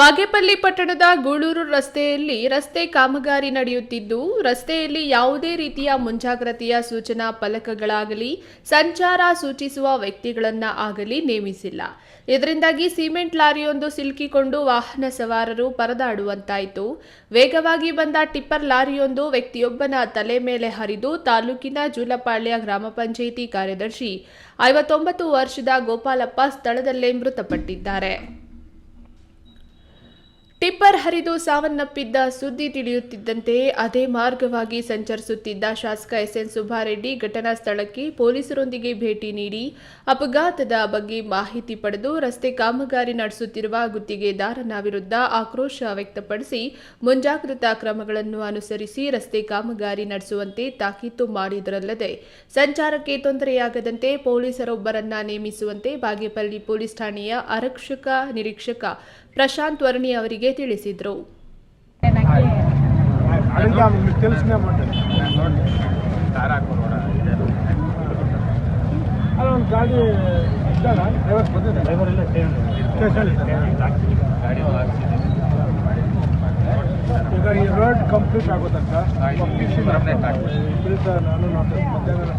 ಬಾಗೇಪಲ್ಲಿ ಪಟ್ಟಣದ ಗೂಳೂರು ರಸ್ತೆಯಲ್ಲಿ ರಸ್ತೆ ಕಾಮಗಾರಿ ನಡೆಯುತ್ತಿದ್ದು, ರಸ್ತೆಯಲ್ಲಿ ಯಾವುದೇ ರೀತಿಯ ಮುಂಜಾಗ್ರತೆಯ ಸೂಚನಾ ಫಲಕಗಳಾಗಲಿ, ಸಂಚಾರ ಸೂಚಿಸುವ ವ್ಯಕ್ತಿಗಳನ್ನ ಆಗಲಿ ನೇಮಿಸಿಲ್ಲ. ಇದರಿಂದಾಗಿ ಸಿಮೆಂಟ್ ಲಾರಿಯೊಂದು ಸಿಲುಕಿಕೊಂಡು ವಾಹನ ಸವಾರರು ಪರದಾಡುವಂತಾಯಿತು. ವೇಗವಾಗಿ ಬಂದ ಟಿಪ್ಪರ್ ಲಾರಿಯೊಂದು ವ್ಯಕ್ತಿಯೊಬ್ಬನ ತಲೆ ಮೇಲೆ ಹರಿದು ತಾಲೂಕಿನ ಜೂಲಪಾಳ್ಯ ಗ್ರಾಮ ಪಂಚಾಯಿತಿ ಕಾರ್ಯದರ್ಶಿ, ಐವತ್ತೊಂಬತ್ತು ವರ್ಷದ ಗೋಪಾಲಪ್ಪ ಸ್ಥಳದಲ್ಲೇ ಮೃತಪಟ್ಟಿದ್ದಾರೆ. ಟಿಪ್ಪರ್ ಹರಿದು ಸಾವನ್ನಪ್ಪಿದ್ದ ಸುದ್ದಿ ತಿಳಿಯುತ್ತಿದ್ದಂತೆ ಅದೇ ಮಾರ್ಗವಾಗಿ ಸಂಚರಿಸುತ್ತಿದ್ದ ಶಾಸಕ ಎಸ್ಎನ್ ಸುಬ್ಬಾರೆಡ್ಡಿ ಘಟನಾ ಸ್ಥಳಕ್ಕೆ ಪೊಲೀಸರೊಂದಿಗೆ ಭೇಟಿ ನೀಡಿ ಅಪಘಾತದ ಬಗ್ಗೆ ಮಾಹಿತಿ ಪಡೆದು ರಸ್ತೆ ಕಾಮಗಾರಿ ನಡೆಸುತ್ತಿರುವ ಗುತ್ತಿಗೆದಾರನ ವಿರುದ್ಧ ಆಕ್ರೋಶ ವ್ಯಕ್ತಪಡಿಸಿ ಮುಂಜಾಗ್ರತಾ ಕ್ರಮಗಳನ್ನು ಅನುಸರಿಸಿ ರಸ್ತೆ ಕಾಮಗಾರಿ ನಡೆಸುವಂತೆ ತಾಕೀತು ಮಾಡಿದರಲ್ಲದೆ ಸಂಚಾರಕ್ಕೆ ತೊಂದರೆಯಾಗದಂತೆ ಪೊಲೀಸರೊಬ್ಬರನ್ನ ನೇಮಿಸುವಂತೆ ಬಾಗೇಪಲ್ಲಿ ಪೊಲೀಸ್ ಠಾಣೆಯ ಆರಕ್ಷಕ ನಿರೀಕ್ಷಕ ಪ್ರಶಾಂತ್ ವರ್ಣಿ ಅವರಿಗೆ ತಿಳಿಸಿದರು. ಈಗ ಈ ರೋಡ್ ಕಂಪ್ಲೀಟ್ ಆಗೋ ತನಕ ನಾನು ಮಧ್ಯಾಹ್ನ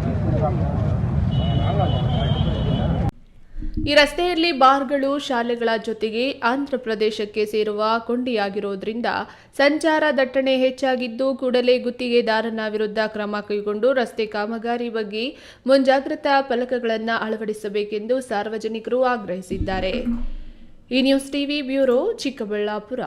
ಈ ರಸ್ತೆಯಲ್ಲಿ ಬಾರ್ಗಳು, ಶಾಲೆಗಳ ಜೊತೆಗೆ ಆಂಧ್ರ ಪ್ರದೇಶಕ್ಕೆ ಸೇರುವ ಕೊಂಡಿಯಾಗಿರುವುದರಿಂದ ಸಂಚಾರ ದಟ್ಟಣೆ ಹೆಚ್ಚಾಗಿದ್ದು ಕೂಡಲೇ ಗುತ್ತಿಗೆದಾರನ ವಿರುದ್ಧ ಕ್ರಮ ಕೈಗೊಂಡು ರಸ್ತೆ ಕಾಮಗಾರಿ ಬಗ್ಗೆ ಮುಂಜಾಗ್ರತಾ ಫಲಕಗಳನ್ನು ಅಳವಡಿಸಬೇಕೆಂದು ಸಾರ್ವಜನಿಕರು ಆಗ್ರಹಿಸಿದ್ದಾರೆ. ಈ ನ್ಯೂಸ್ ಟಿವಿ ಬ್ಯೂರೋ ಚಿಕ್ಕಬಳ್ಳಾಪುರ.